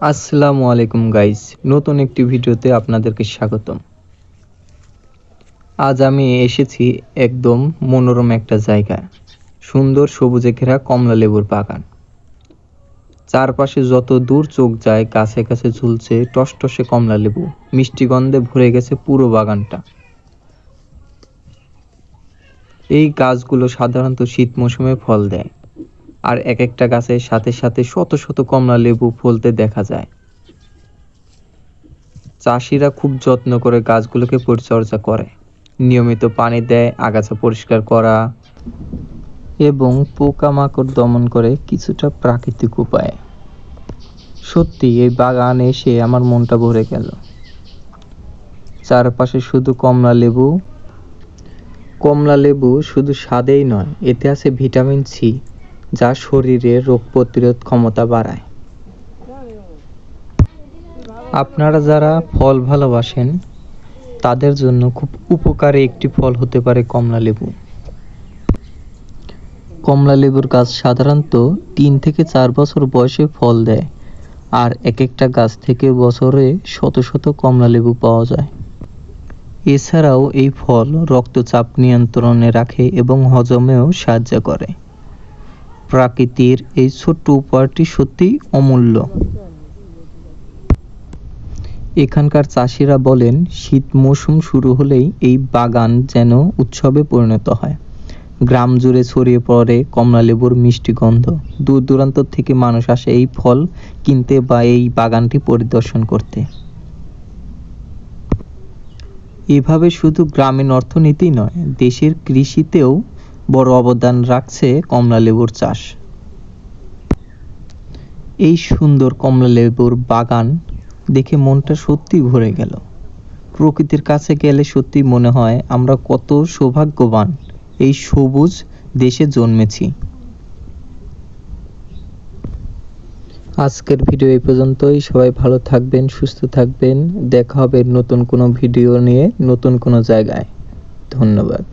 আসসালামু আলাইকুম গাইস নতুন একটি ভিডিওতে আপনাদেরকে স্বাগতম। আজ আমি এসেছি একদম মনোরম একটা জায়গায়। সুন্দর সবুজে ঘেরা কমলা লেবুর বাগান। চারপাশে যত দূর চোখ যায় গাছে কাছে ঝুলছে টসটসে কমলা লেবু। মিষ্টি গন্ধে ভরে গেছে পুরো বাগানটা। এই গাছগুলো সাধারণত শীত মৌসুমে ফল দেয়। আর এক একটা গাছের সাথে সাথে শত শত কমলা লেবু ফলতে দেখা যায়। চাষিরা খুব যত্ন করে গাছগুলোকে পরিচর্যা করে। নিয়মিত পানি দেয়, আগাছা পরিষ্কার করা এবং পোকামাকড় দমন করে কিছুটা প্রাকৃতিক উপায়ে। সত্যি, এই বাগান এসে আমার মনটা ভরে গেল। চারপাশে শুধু কমলা লেবু। কমলা লেবু শুধু স্বাদেই নয়, এতে আছে ভিটামিন সি যা শরীরের রোগ প্রতিরোধ ক্ষমতা বাড়ায়। আপনারা যারা ফল ভালোবাসেন, তাদের জন্য খুব উপকারী একটি ফল হতে পারে কমলা লেবু। কমলা লেবুর গাছ সাধারণত তিন থেকে চার বছর বয়সে ফল দেয়, আর এক একটা গাছ থেকে বছরে শত শত কমলা লেবু পাওয়া যায়। এছাড়াও এই ফল রক্তচাপ নিয়ন্ত্রণে রাখে এবং হজমেও সাহায্য করে। প্রাকৃতির এই ছোট্ট উপহারটি সত্যিই অমূল্য। এখানকার চাষিরা বলেন, শীত মৌসুম শুরু হলেই এই বাগান যেন উৎসবে পরিণত হয়। গ্রাম জুড়ে ছড়িয়ে পড়ে কমলালেবুর মিষ্টি গন্ধ। দূর দূরান্ত থেকে মানুষ আসে এই ফল কিনতে বা এই বাগানটি পরিদর্শন করতে। এভাবে শুধু গ্রামীণ অর্থনীতি নয়, দেশের কৃষিতেও বড় অবদান রাখছে কমলা লেবুর চাষ। এই সুন্দর কমলা লেবুর বাগান দেখে মনটা সত্যি ভরে গেল। প্রকৃতির কাছে গেলে সত্যি মনে হয় আমরা কত সৌভাগ্যবান এই সবুজ দেশে জন্মেছি। আজকের ভিডিও এই পর্যন্তই। সবাই ভালো থাকবেন, সুস্থ থাকবেন। দেখা হবে নতুন কোনো ভিডিও নিয়ে নতুন কোনো জায়গায়। ধন্যবাদ।